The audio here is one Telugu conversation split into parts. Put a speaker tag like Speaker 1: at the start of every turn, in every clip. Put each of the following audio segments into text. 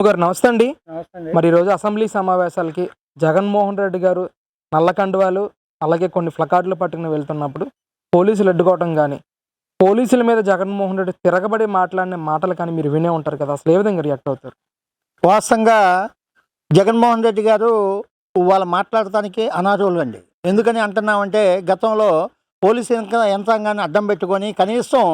Speaker 1: గారు నమస్తే అండి. మరి ఈరోజు అసెంబ్లీ సమావేశాలకి జగన్మోహన్ రెడ్డి గారు నల్ల కండువాలు అలాగే కొన్ని ఫ్లకార్డులు పట్టుకుని వెళ్తున్నప్పుడు పోలీసులు అడ్డుకోవటం కానీ పోలీసుల మీద జగన్మోహన్ రెడ్డి తిరగబడి మాట్లాడిన మాటలు కానీ మీరు వినే ఉంటారు కదా అసలు ఏ విధంగా రియాక్ట్ అవుతారు?
Speaker 2: వాస్తవంగా జగన్మోహన్ రెడ్డి గారు వాళ్ళు మాట్లాడటానికి అనారోలు అండి. ఎందుకని అంటున్నామంటే గతంలో పోలీసు యంత్ర- యంత్రాంగాన్ని అడ్డం పెట్టుకొని కనీసం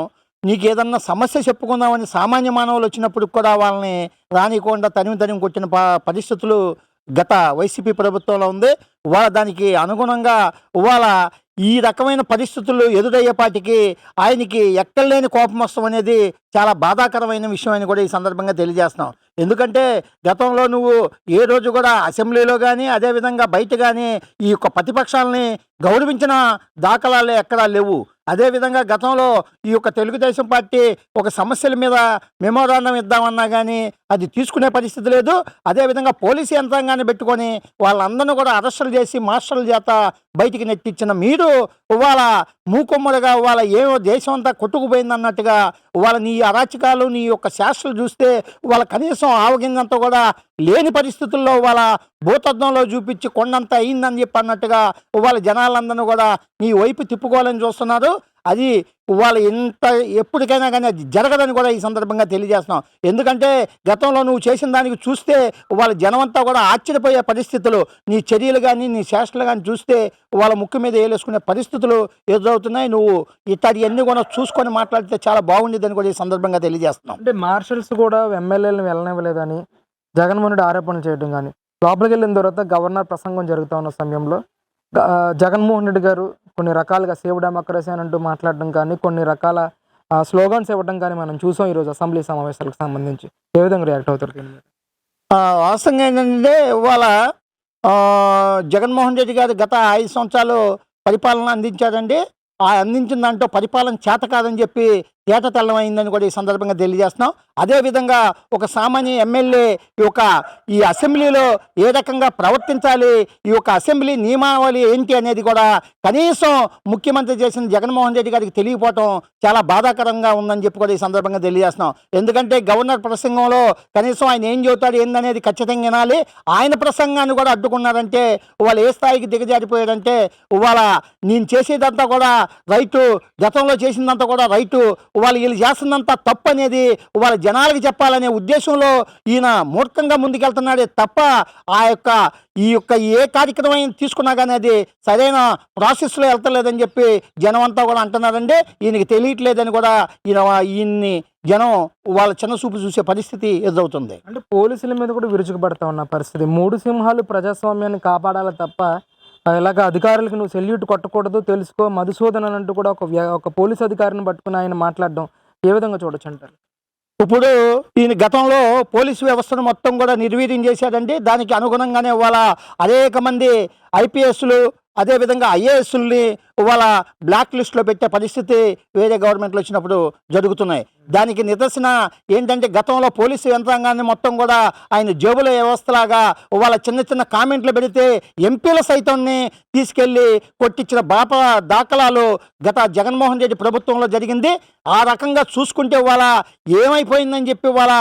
Speaker 2: నీకు ఏదన్నా సమస్య చెప్పుకుందామని సామాన్య మానవులు వచ్చినప్పుడు కూడా వాళ్ళని రానికుండా తనిమి తనిమి వచ్చిన ప- పరిస్థితులు గత వైసీపీ ప్రభుత్వంలో ఉంది. వాళ్ళ దానికి అనుగుణంగా ఇవాళ ఈ రకమైన పరిస్థితులు ఎదురయ్యేపాటికి ఆయనకి ఎక్కడలేని కోపం వస్తాం అనేది చాలా బాధాకరమైన విషయం అని కూడా ఈ సందర్భంగా తెలియజేస్తున్నాం. ఎందుకంటే గతంలో నువ్వు ఏ రోజు కూడా అసెంబ్లీలో కానీ అదేవిధంగా బయట కానీ ఈ యొక్క ప్రతిపక్షాలని గౌరవించిన దాఖలాలు ఎక్కడా లేవు. అదేవిధంగా గతంలో ఈ యొక్క తెలుగుదేశం పార్టీ ఒక సమస్యల మీద మెమోరాండం ఇద్దామన్నా కానీ అది తీసుకునే పరిస్థితి లేదు. అదేవిధంగా పోలీసు యంత్రాంగాన్ని పెట్టుకొని వాళ్ళందరినీ కూడా అరెస్టులు చేసి మాస్టర్ల చేత బయటికి నెట్టించిన మీరు ఇవాళ మూకుమ్మడిగా ఇవాళ ఏమో దేశం అంతా కొట్టుకుపోయింది అన్నట్టుగా నీ అరాచకాలు నీ యొక్క శాస్త్రలు చూస్తే వాళ్ళ కనీసం ఆవగిందంతా కూడా లేని పరిస్థితుల్లో వాళ్ళ భూతత్వంలో చూపించి కొండంత అయిందని చెప్పి అన్నట్టుగా వాళ్ళ జనాలందరూ కూడా నీ వైపు తిప్పుకోవాలని చూస్తున్నారు. అది వాళ్ళు ఇంత ఎప్పటికైనా కానీ అది జరగదని కూడా ఈ సందర్భంగా తెలియజేస్తున్నాం. ఎందుకంటే గతంలో నువ్వు చేసిన దానికి చూస్తే వాళ్ళ జనమంతా కూడా ఆశ్చర్యపోయే పరిస్థితులు. నీ చర్యలు కానీ నీ చేష్టలు కానీ చూస్తే వాళ్ళ ముక్కు మీద వేలేసుకునే పరిస్థితులు ఎదురవుతున్నాయి. నువ్వు ఇట్లాంటివన్నీ కూడా చూసుకొని మాట్లాడితే చాలా బాగుండేదని కూడా ఈ సందర్భంగా తెలియజేస్తున్నాం.
Speaker 1: అంటే మార్షల్స్ కూడా ఎమ్మెల్యేలను వెళ్ళనివ్వలేదని జగన్మోహన్ రెడ్డి ఆరోపణలు చేయడం కానీ లోపలికి వెళ్ళిన తర్వాత గవర్నర్ ప్రసంగం జరుగుతూ ఉన్న సమయంలో జగన్మోహన్ రెడ్డి గారు కొన్ని రకాలుగా సేవ్ డెమోక్రసీ అని అంటూ మాట్లాడడం కానీ కొన్ని రకాల స్లోగన్స్ ఇవ్వడం కానీ మనం చూసాం ఈరోజు అసెంబ్లీ సమావేశాలకు సంబంధించి. ఏ విధంగా రియాక్ట్ అవుతారు
Speaker 2: వాస్తవంగా ఏంటంటే ఇవాళ జగన్మోహన్ రెడ్డి గారు గత ఐదు సంవత్సరాలు పరిపాలన అందించారండి ఆ అందించిన దాంట్లో పరిపాలన చేత కాదని చెప్పి తేట తెల్లమైందని కూడా ఈ సందర్భంగా తెలియజేస్తున్నాం. అదేవిధంగా ఒక సామాన్య ఎమ్మెల్యే ఈ యొక్క ఈ అసెంబ్లీలో ఏ రకంగా ప్రవర్తించాలి? ఈ యొక్క అసెంబ్లీ నియమావళి ఏంటి అనేది కూడా కనీసం ముఖ్యమంత్రి చేసిన జగన్మోహన్ రెడ్డి గారికి తెలియకపోవటం చాలా బాధాకరంగా ఉందని చెప్పి కూడా ఈ సందర్భంగా తెలియజేస్తున్నాం. ఎందుకంటే గవర్నర్ ప్రసంగంలో కనీసం ఆయన ఏం చెబుతాడు ఏందనేది ఖచ్చితంగా వినాలి. ఆయన ప్రసంగాన్ని కూడా అడ్డుకున్నారంటే వాళ్ళు ఏ స్థాయికి దిగజారిపోయాడంటే ఇవాళ నేను చేసేదంతా కూడా రైటు గతంలో చేసిందంతా కూడా రైటు వాళ్ళు వీళ్ళు చేస్తున్నంత తప్పు అనేది వాళ్ళ జనాలకి చెప్పాలనే ఉద్దేశంలో ఈయన మూర్ఖంగా ముందుకెళ్తున్నాడే తప్ప ఆ యొక్క ఈ యొక్క ఏ కార్యక్రమం తీసుకున్నా కానీ అది సరైన ప్రాసెస్లో వెళ్తలేదని చెప్పి జనం అంతా కూడా అంటున్నారండి. ఈయనకి తెలియట్లేదని కూడా ఈయన ఈయన్ని జనం వాళ్ళ చిన్న చూపు చూసే పరిస్థితి ఎదురవుతుంది.
Speaker 1: అంటే పోలీసుల మీద కూడా విరుచుకుపడతా ఉన్న పరిస్థితి. మూడు సింహాలు ప్రజాస్వామ్యాన్ని కాపాడాలి తప్ప ఇలాగ అధికారులకు నువ్వు సెల్యూట్ కొట్టకూడదు తెలుసుకో మధుసూదన్ అని అంటూ కూడా ఒక ఒక పోలీస్ అధికారిని పట్టుకుని ఆయన మాట్లాడడం ఏ విధంగా చూడొచ్చు అంటారు?
Speaker 2: ఇప్పుడు ఈయన గతంలో పోలీసు వ్యవస్థను మొత్తం కూడా నిర్వీర్యం చేశాడండి. దానికి అనుగుణంగానే వాళ్ళ అనేక మంది ఐపీఎస్లు అదేవిధంగా ఐఏఎస్ని వాళ్ళ బ్లాక్ లిస్ట్లో పెట్టే పరిస్థితి వేరే గవర్నమెంట్లు వచ్చినప్పుడు జరుగుతున్నాయి. దానికి నిదర్శన ఏంటంటే గతంలో పోలీసు యంత్రాంగాన్ని మొత్తం కూడా ఆయన జేబుల వ్యవస్థలాగా వాళ్ళ చిన్న చిన్న కామెంట్లు పెడితే ఎంపీల సైతాన్ని తీసుకెళ్ళి కొట్టించిన బాప దాఖలాలు గత జగన్మోహన్ రెడ్డి ప్రభుత్వంలో జరిగింది. ఆ రకంగా చూసుకుంటే వాళ్ళ ఏమైపోయిందని చెప్పి వాళ్ళ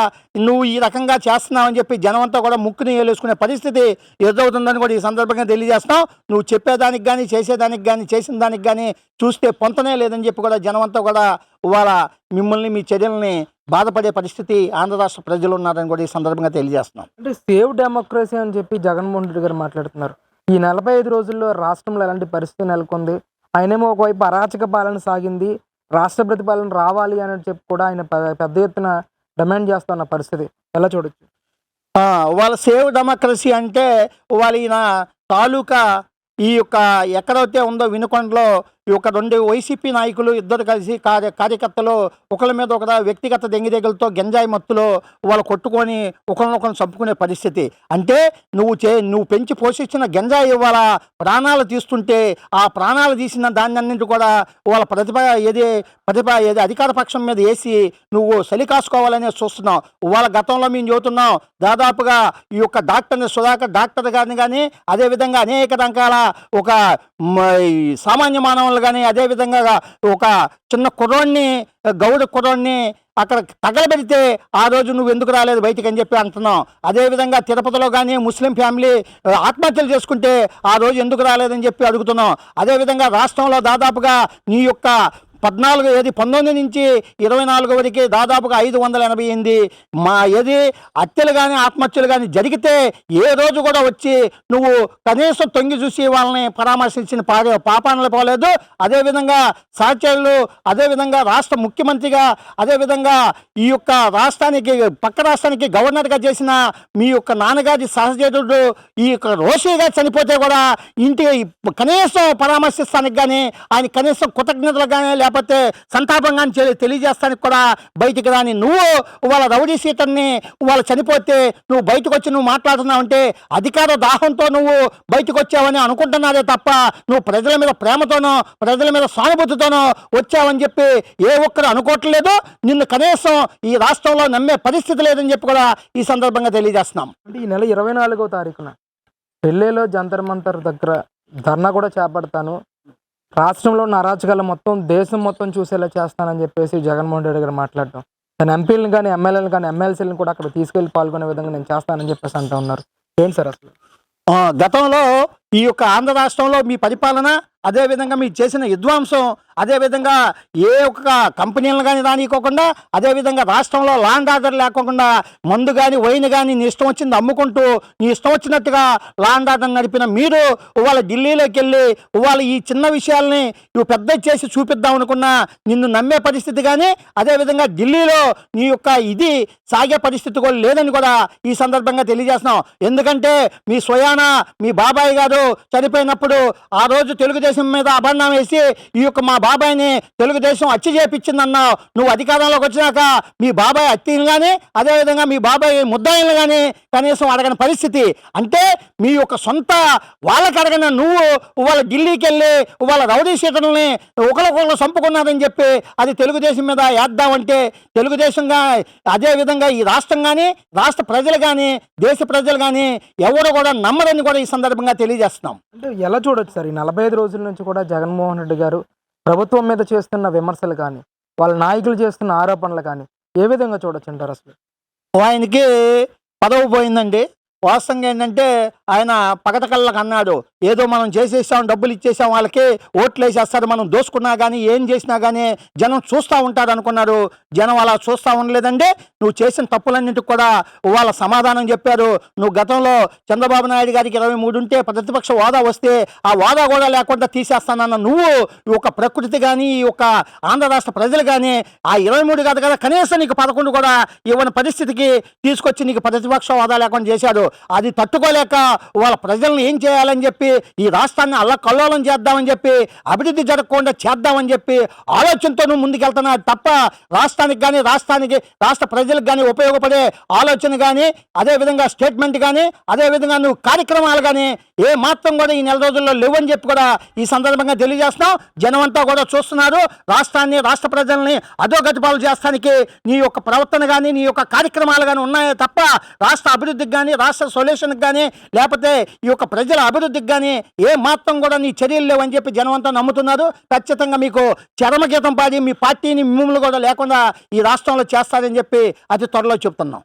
Speaker 2: నువ్వు ఈ రకంగా చేస్తున్నావని చెప్పి జనమంతా కూడా ముక్కుని వేలేసుకునే పరిస్థితి ఎదురవుతుందని కూడా ఈ సందర్భంగా తెలియజేస్తున్నావు నువ్వు చెప్పేదానికి కానీ చేసేదానికి కానీ చేసిన దానికి కానీ చూస్తే పొంతనే లేదని చెప్పి కూడా జనమంతా కూడా ఇవాళ మిమ్మల్ని మీ చర్యల్ని బాధపడే పరిస్థితి ఆంధ్ర రాష్ట్ర ప్రజలు ఉన్నారని కూడా ఈ సందర్భంగా తెలియజేస్తున్నాం.
Speaker 1: అంటే సేవ్ డెమోక్రసీ అని చెప్పి జగన్మోహన్ రెడ్డి గారు మాట్లాడుతున్నారు. ఈ నలభై ఐదు రోజుల్లో రాష్ట్రంలో ఎలాంటి పరిస్థితి నెలకొంది? ఆయనేమో ఒకవైపు అరాచక పాలన సాగింది రాష్ట్ర ప్రతిపాలన రావాలి అని చెప్పి కూడా ఆయన పెద్ద ఎత్తున డిమాండ్ చేస్తున్న పరిస్థితి. ఎలా చూడొచ్చు?
Speaker 2: వాళ్ళ సేవ్ డెమోక్రసీ అంటే వాళ్ళ ఈయన తాలూకా ఈ యొక్క ఎక్కడైతే ఉందో వినుకొండలో ఈ యొక్క రెండు వైసీపీ నాయకులు ఇద్దరు కలిసి కార్య కార్యకర్తలు ఒకరి మీద ఒక వ్యక్తిగత దెంగిదెగలతో గంజాయి మత్తులో వాళ్ళు కొట్టుకొని ఒకరినొకరిని చంపుకునే పరిస్థితి. అంటే నువ్వు చే నువ్వు పెంచి పోషించిన గంజాయి వాళ్ళ ప్రాణాలు తీస్తుంటే ఆ ప్రాణాలు తీసిన దాన్ని కూడా వాళ్ళ ప్రతిభ ఏది ప్రతిభ ఏది అధికార పక్షం మీద వేసి నువ్వు సలి కాసుకోవాలనే చూస్తున్నావు. వాళ్ళ గతంలో మేము చెబుతున్నాం దాదాపుగా ఈ యొక్క డాక్టర్ని సుధాకర్ డాక్టర్ గారిని కానీ అదేవిధంగా అనేక రకాల ఒక ఈ సామాన్య మానవులు ఆరోపణలు కానీ అదేవిధంగా ఒక చిన్న కుర్రోడిని గౌడ కుర్రోడిని అక్కడ తగలబెడితే ఆ రోజు నువ్వు ఎందుకు రాలేదు బయటికి అని చెప్పి అంటున్నాం. అదేవిధంగా తిరుపతిలో కానీ ముస్లిం ఫ్యామిలీ ఆత్మహత్యలు చేసుకుంటే ఆ రోజు ఎందుకు రాలేదని చెప్పి అడుగుతున్నాం. అదేవిధంగా రాష్ట్రంలో దాదాపుగా నీ యొక్క పద్నాలుగు ఏది? పంతొమ్మిది నుంచి ఇరవై నాలుగు వరకు దాదాపుగా ఐదు వందల ఎనభై ఎనిమిది. మా ఏది? హత్యలు కానీ ఆత్మహత్యలు కానీ జరిగితే ఏ రోజు కూడా వచ్చి నువ్వు కనీసం తొంగి చూసి వాళ్ళని పరామర్శించిన పా పాపానలు పోలేదు. అదేవిధంగా సహచరులు అదేవిధంగా రాష్ట్ర ముఖ్యమంత్రిగా అదేవిధంగా ఈ యొక్క రాష్ట్రానికి పక్క రాష్ట్రానికి గవర్నర్గా చేసిన మీ యొక్క నాన్నగారి సహచరుడు ఈ యొక్క రోషిగా చనిపోతే కూడా ఇంటి కనీసం పరామర్శిస్తానికి కానీ ఆయన కనీసం కృతజ్ఞతలు కానీ లేకపోతే సంతాపంగా తెలియజేస్తానికి కూడా బయటికి రాని నువ్వు వాళ్ళ రౌడీ సీటర్ని వాళ్ళు చనిపోతే నువ్వు బయటకు వచ్చి నువ్వు మాట్లాడుతున్నావు అంటే అధికార దాహంతో నువ్వు బయటకు వచ్చావని అనుకుంటున్నారే తప్ప నువ్వు ప్రజల మీద ప్రేమతోనో ప్రజల మీద సానుభూతితోనో వచ్చావని చెప్పి ఏ ఒక్కరు అనుకోవట్లేదు. నిన్ను కనీసం ఈ రాష్ట్రంలో నమ్మే పరిస్థితి లేదని చెప్పి కూడా ఈ సందర్భంగా తెలియజేస్తున్నాం.
Speaker 1: అంటే ఈ నెల ఇరవై నాలుగో తారీఖున ఢిల్లీలో జంతర్ మంతర్ దగ్గర ధర్నా కూడా చేపడతాను. రాష్ట్రంలో ఉన్న అరాచకాలు మొత్తం దేశం మొత్తం చూసేలా చేస్తానని చెప్పేసి జగన్మోహన్ రెడ్డి గారు మాట్లాడటం తన ఎంపీలను కానీ ఎమ్మెల్యేలను కానీ ఎమ్మెల్సీలను కూడా అక్కడ తీసుకెళ్ళి పాల్గొనే విధంగా నేను చేస్తానని చెప్పేసి అంటూ ఉన్నారు. ఏంటి సార్ అసలు?
Speaker 2: గతంలో ఈ యొక్క ఆంధ్ర రాష్ట్రంలో మీ పరిపాలన అదేవిధంగా మీరు చేసిన విధ్వంసం అదేవిధంగా ఏ ఒక్క కంపెనీలను కానీ రానికోకుండా అదేవిధంగా రాష్ట్రంలో లాండ్ ఆర్డర్ లేకుండా మందు కానీ వైన్ కానీ నీ ఇష్టం వచ్చింది అమ్ముకుంటూ నీ ఇష్టం వచ్చినట్టుగా లాండ్ ఆర్డర్ నడిపిన మీరు ఇవాళ ఢిల్లీలోకి వెళ్ళి ఇవాళ ఈ చిన్న విషయాల్ని నువ్వు పెద్ద చేసి చూపిద్దాం అనుకున్నా నిన్ను నమ్మే పరిస్థితి కానీ అదేవిధంగా ఢిల్లీలో నీ యొక్క ఇది సాగే పరిస్థితి కూడా లేదని కూడా ఈ సందర్భంగా తెలియజేస్తున్నాం. ఎందుకంటే మీ స్వయాన మీ బాబాయ్ గారు చనిపోయినప్పుడు ఆ రోజు తెలుగుదేశం మీద అభండం వేసి ఈ యొక్క మా బాబాయ్ని తెలుగుదేశం హత్య చేపించిందన్నావు. నువ్వు అధికారంలోకి వచ్చినాక మీ బాబాయ్ హత్యలు కానీ అదేవిధంగా మీ బాబాయ్ ముద్దాయిలు కానీ కనీసం అడగని పరిస్థితి. అంటే మీ యొక్క సొంత వాళ్ళకి అడగన నువ్వు వాళ్ళ ఢిల్లీకి వెళ్ళి వాళ్ళ రౌడీ సీటర్ని ఒకరికొకరు చంపుకున్నారని చెప్పి అది తెలుగుదేశం మీద వేద్దామంటే తెలుగుదేశంగా అదేవిధంగా ఈ రాష్ట్రం కానీ రాష్ట్ర ప్రజలు కానీ దేశ ప్రజలు కానీ ఎవరు కూడా నమ్మరని కూడా ఈ సందర్భంగా తెలియజేస్తున్నాం.
Speaker 1: అంటే ఎలా చూడొచ్చు సార్? ఈ నలభై ఐదు రోజుల నుంచి కూడా జగన్మోహన్ రెడ్డి గారు ప్రభుత్వం మీద చేస్తున్న విమర్శలు కానీ వాళ్ళ నాయకులు చేస్తున్న ఆరోపణలు కానీ ఏ విధంగా చూడొచ్చు అంటారు అసలు?
Speaker 2: ఆయనకి పదవి పోయిందండి. వాస్తవంగా ఏంటంటే ఆయన పగటకళ్ళకు అన్నాడు. ఏదో మనం చేసేసాం డబ్బులు ఇచ్చేసాం వాళ్ళకి ఓట్లు వేసేస్తారు మనం దోసుకున్నా కానీ ఏం చేసినా కానీ జనం చూస్తూ ఉంటారు అనుకున్నారు. జనం అలా చూస్తూ ఉండలేదండి. నువ్వు చేసిన తప్పులన్నింటికి కూడా వాళ్ళ సమాధానం చెప్పారు. నువ్వు గతంలో చంద్రబాబు నాయుడు గారికి ఇరవై మూడు ఉంటే ప్రతిపక్ష హోదా వస్తే ఆ హోదా కూడా లేకుండా తీసేస్తానన్న నువ్వు ఈ యొక్క ప్రకృతి కానీ ఈ యొక్క ఆంధ్ర రాష్ట్ర ప్రజలు కానీ ఆ ఇరవై మూడు కాదు కదా కనీసం నీకు పదకొండు కూడా ఇవ్వని పరిస్థితికి తీసుకొచ్చి నీకు ప్రతిపక్ష హోదా లేకుండా చేశాడు అది తట్టుకోలేక వాళ్ళ ప్రజలను ఏం చేయాలని చెప్పి ఈ రాష్ట్రాన్ని అల్లకల్లోలం చేద్దామని చెప్పి అభివృద్ధి జరగకుండా చేద్దామని చెప్పి ఆలోచనతో నువ్వు తప్ప రాష్ట్రానికి కానీ రాష్ట్రానికి రాష్ట్ర ప్రజలకు కానీ ఉపయోగపడే ఆలోచన కానీ అదేవిధంగా స్టేట్మెంట్ కానీ అదేవిధంగా నువ్వు కార్యక్రమాలు కానీ ఏ మాత్రం కూడా ఈ నెల రోజుల్లో లేవని చెప్పి కూడా ఈ సందర్భంగా తెలియజేస్తున్నాం. జనం అంతా కూడా చూస్తున్నారు. రాష్ట్రాన్ని రాష్ట్ర ప్రజల్ని అధోగతి పాలు చేస్తానికి నీ యొక్క ప్రవర్తన కానీ నీ యొక్క కార్యక్రమాలు కానీ ఉన్నాయే తప్ప రాష్ట్ర అభివృద్ధికి కానీ రాష్ట్ర సొల్యూషన్కి కానీ లేకపోతే ఈ యొక్క ప్రజల అభివృద్ధికి కానీ ఏ మాత్రం కూడా నీ చర్యలు లేవని చెప్పి జనం అంతా నమ్ముతున్నారు. ఖచ్చితంగా మీకు చరమగీతం పాడి మీ పార్టీని మిమ్మల్ని కూడా లేకుండా ఈ రాష్ట్రంలో చేస్తారని చెప్పి అతి త్వరలో చెప్తున్నాం.